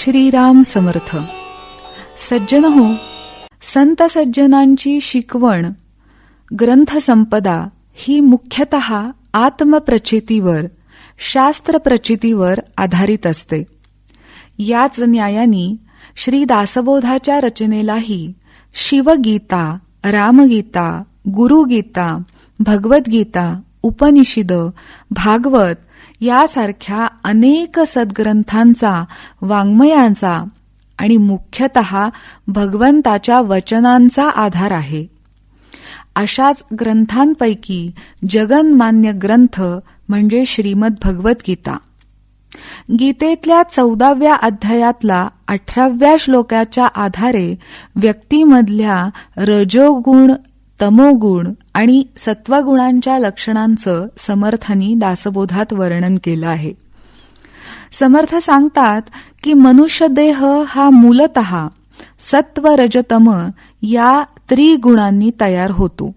श्रीराम समर्थ. सज्जन हो. संत सज्जनांची शिकवण ग्रंथसंपदा ही मुख्यतः आत्मप्रचितीवर शास्त्रप्रचितीवर आधारित असते. याच न्यायानी श्री दासबोधाच्या रचनेलाही शिवगीता रामगीता गुरुगीता भगवद्गीता उपनिषद भागवत यासारख्या अनेक सद्ग्रंथांचा वाङ्मयांचा आणि मुख्यतः भगवंताच्या वचनांचा आधार आहे. अशाच ग्रंथांपैकी जगन्मान्य ग्रंथ म्हणजे श्रीमद भगवद्गीता गीतेतल्या चौदाव्या अध्यायातला अठराव्या श्लोकाच्या आधारे व्यक्तीमधल्या रजोगुण तमोगुण आणि सत्वगुणांच्या लक्षणांचं समर्थांनी दासबोधात वर्णन केलं आहे. समर्थ सांगतात की मनुष्यदेह हा मूलत सत्व रजतम या त्रिगुणांनी तयार होतो.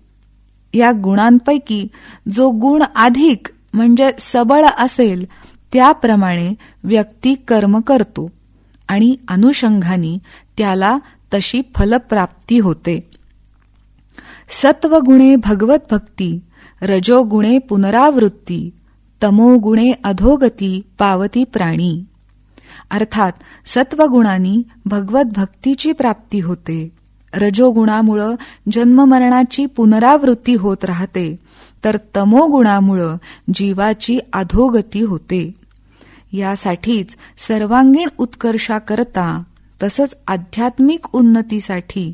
या गुणांपैकी जो गुण अधिक म्हणजे सबळ असेल त्याप्रमाणे व्यक्ती कर्म करतो आणि अनुषंगाने त्याला तशी फलप्राप्ती होते. सत्वगुणे भगवत भक्ती रजोगुणे पुनरावृत्ती तमोगुणे अधोगती पावती प्राणी. अर्थात सत्वगुणांनी भगवत भक्तीची प्राप्ती होते. रजोगुणामुळं जन्ममरणाची पुनरावृत्ती होत राहते तर तमोगुणामुळं जीवाची अधोगती होते. यासाठीच सर्वांगीण उत्कर्षाकरता तसंच आध्यात्मिक उन्नतीसाठी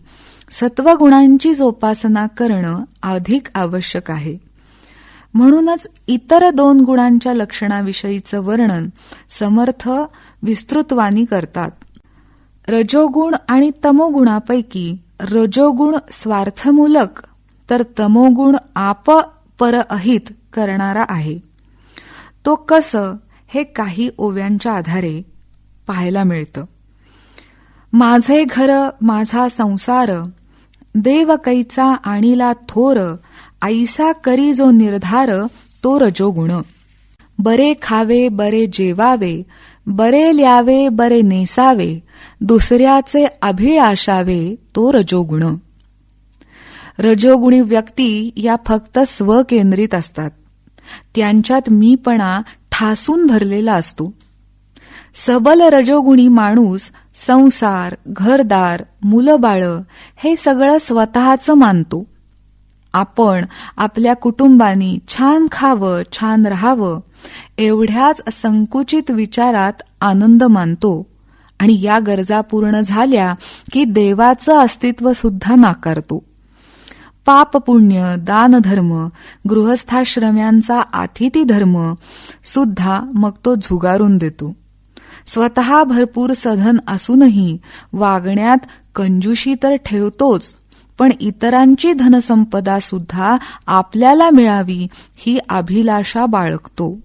सत्वगुणांची जोपासना करणं अधिक आवश्यक आहे. म्हणूनच इतर दोन गुणांच्या लक्षणाविषयीचं वर्णन समर्थ विस्तृतवानी करतात. रजोगुण आणि तमोगुणापैकी रजोगुण स्वार्थमूलक तर तमोगुण आप परअहित करणारा आहे. तो कसं हे काही ओव्यांच्या आधारे पाहायला मिळतं. माझे घर माझा संसार देव कैचा थोर ऐसा करी जो निर्धार तो रजोगुण बरे खावे बरे जेवावे बरे ल्यावे बरे नेसावे दुसऱ्याचे अभिळाशावे तो रजोगुण रजोगुणी व्यक्ती या फक्त स्वकेंद्रित असतात. त्यांच्यात मीपणा ठासून भरलेला असतो. सबल रजोगुणी माणूस संसार घरदार मुलंबाळं हे सगळं स्वतःचं मानतो. आपण आपल्या कुटुंबानी छान खावं छान राहावं एवढ्याच संकुचित विचारात आनंद मानतो. आणि या गरजा पूर्ण झाल्या की देवाचं अस्तित्व सुद्धा नाकारतो. पाप पुण्य दानधर्म गृहस्थाश्रम्यांचा आतिथी धर्म सुद्धा मग तो झुगारून देतो. स्वतः भरपूर सधन असूनही वागण्यात कंजुशी तर ठेवतोच पण इतरांची धनसंपदा सुद्धा आपल्याला मिळावी ही अभिलाषा बाळगतो.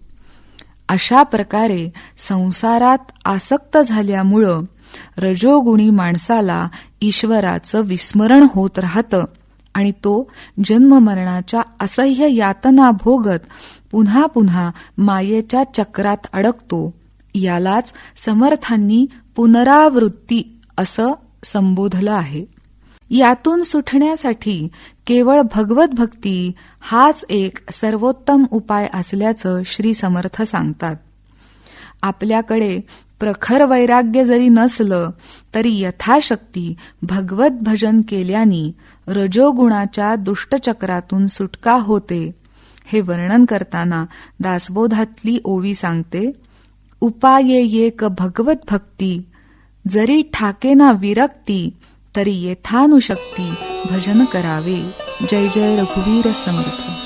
अशा प्रकारे संसारात आसक्त झाल्यामुळं रजोगुणी माणसाला ईश्वराचं विस्मरण होत राहतं आणि तो जन्ममरणाच्या असह्य यातना भोगत पुन्हा पुन्हा मायेच्या चक्रात अडकतो. यालाच समर्थांनी पुनरावृत्ती असं संबोधलं आहे. यातून सुटण्यासाठी केवळ भगवत भक्ती हाच एक सर्वोत्तम उपाय असल्याचं श्री समर्थ सांगतात. आपल्याकडे प्रखर वैराग्य जरी नसलं तरी यथाशक्ती भगवत भजन केल्याने रजोगुणाच्या दुष्टचक्रातून सुटका होते हे वर्णन करताना दासबोधातली ओवी सांगते उपाये येक भगवत भक्ती. जरी ठाकेना विरक्ती तरी येथानुशक्ती. भजन करावे. जय जय रघुवीर समर्थ.